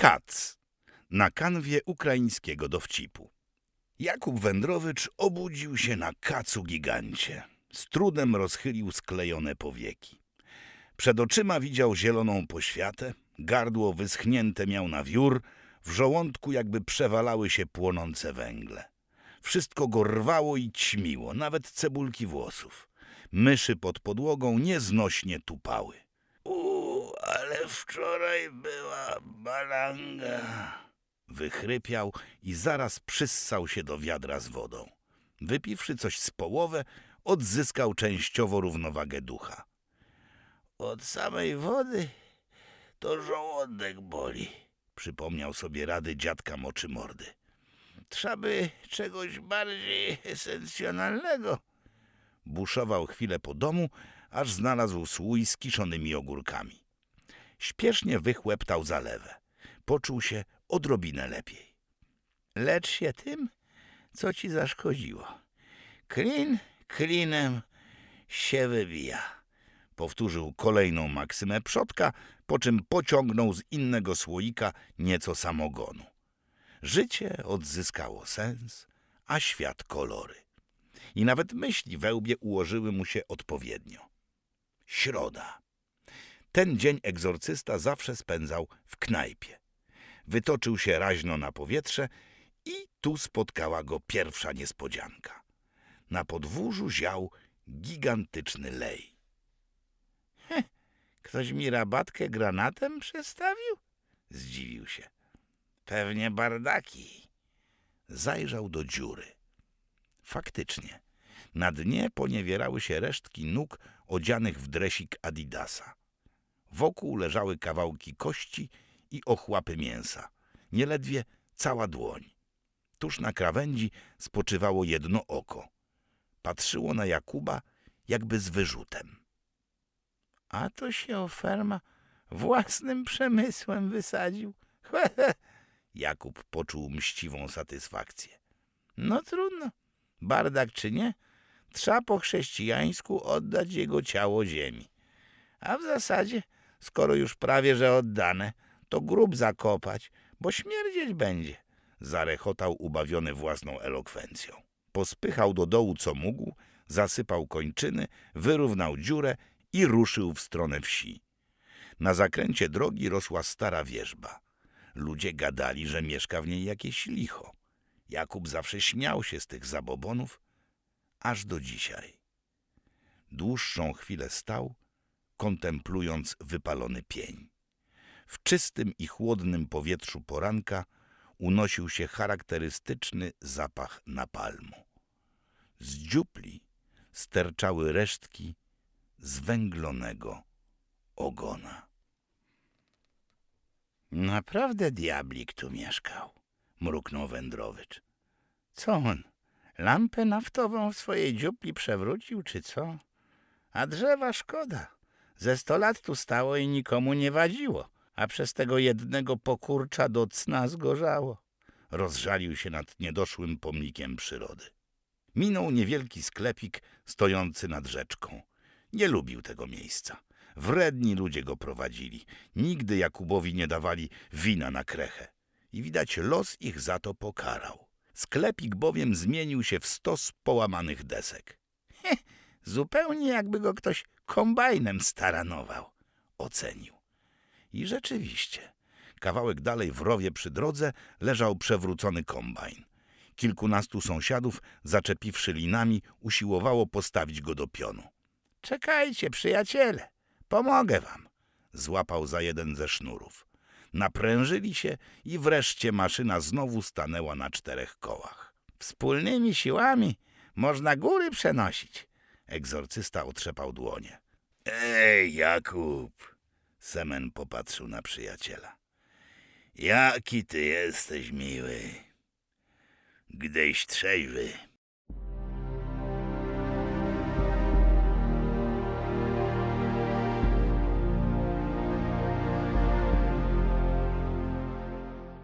Kac na kanwie ukraińskiego dowcipu. Jakub Wędrowicz obudził się na kacu gigancie. Z trudem rozchylił sklejone powieki. Przed oczyma widział zieloną poświatę, gardło wyschnięte miał na wiór, w żołądku jakby przewalały się płonące węgle. Wszystko go rwało i ćmiło, nawet cebulki włosów. Myszy pod podłogą nieznośnie tupały. Ale wczoraj była balanga. Wychrypiał i zaraz przyssał się do wiadra z wodą. Wypiwszy coś z połowę, odzyskał częściowo równowagę ducha. Od samej wody to żołądek boli, przypomniał sobie rady dziadka moczy mordy. Trzeba by czegoś bardziej esencjonalnego. Buszował chwilę po domu, aż znalazł słój z kiszonymi ogórkami. Śpiesznie wychłeptał zalewę. Poczuł się odrobinę lepiej. Lecz się tym, co ci zaszkodziło. Klin klinem się wybija. Powtórzył kolejną maksymę przodka, po czym pociągnął z innego słoika nieco samogonu. Życie odzyskało sens, a świat kolory. I nawet myśli we łbie ułożyły mu się odpowiednio. Środa. Ten dzień egzorcysta zawsze spędzał w knajpie. Wytoczył się raźno na powietrze i tu spotkała go pierwsza niespodzianka. Na podwórzu ział gigantyczny lej. Heh, ktoś mi rabatkę granatem przestawił? Zdziwił się. Pewnie bardaki. Zajrzał do dziury. Faktycznie, na dnie poniewierały się resztki nóg odzianych w dresik Adidasa. Wokół leżały kawałki kości i ochłapy mięsa. Nieledwie cała dłoń. Tuż na krawędzi spoczywało jedno oko. Patrzyło na Jakuba jakby z wyrzutem. A to się oferma własnym przemysłem wysadził. Jakub poczuł mściwą satysfakcję. No trudno, bardak czy nie, trzeba po chrześcijańsku oddać jego ciało ziemi. A w zasadzie, skoro już prawie że oddane, to grób zakopać, bo śmierdzieć będzie. Zarechotał ubawiony własną elokwencją. Pospychał do dołu co mógł, zasypał kończyny, wyrównał dziurę i ruszył w stronę wsi. Na zakręcie drogi rosła stara wierzba. Ludzie gadali, że mieszka w niej jakieś licho. Jakub zawsze śmiał się z tych zabobonów, aż do dzisiaj. Dłuższą chwilę stał, kontemplując wypalony pień. W czystym i chłodnym powietrzu poranka unosił się charakterystyczny zapach napalmu. Z dziupli sterczały resztki zwęglonego ogona. Naprawdę diablik tu mieszkał, mruknął Wędrowicz. Co on, lampę naftową w swojej dziupli przewrócił, czy co? A drzewa szkoda. Ze sto lat tu stało i nikomu nie wadziło, a przez tego jednego pokurcza do cna zgorzało. Rozżalił się nad niedoszłym pomnikiem przyrody. Minął niewielki sklepik stojący nad rzeczką. Nie lubił tego miejsca. Wredni ludzie go prowadzili. Nigdy Jakubowi nie dawali wina na krechę. I widać los ich za to pokarał. Sklepik bowiem zmienił się w stos połamanych desek. Heh, zupełnie jakby go ktoś kombajnem staranował, ocenił. I rzeczywiście, kawałek dalej w rowie przy drodze leżał przewrócony kombajn. Kilkunastu sąsiadów, zaczepiwszy linami, usiłowało postawić go do pionu. Czekajcie, przyjaciele, pomogę wam. Złapał za jeden ze sznurów. Naprężyli się i wreszcie maszyna znowu stanęła na czterech kołach. Wspólnymi siłami można góry przenosić. Egzorcysta otrzepał dłonie. Ej, Jakub! Semen popatrzył na przyjaciela. Jaki ty jesteś miły. Gdyś trzeźwy.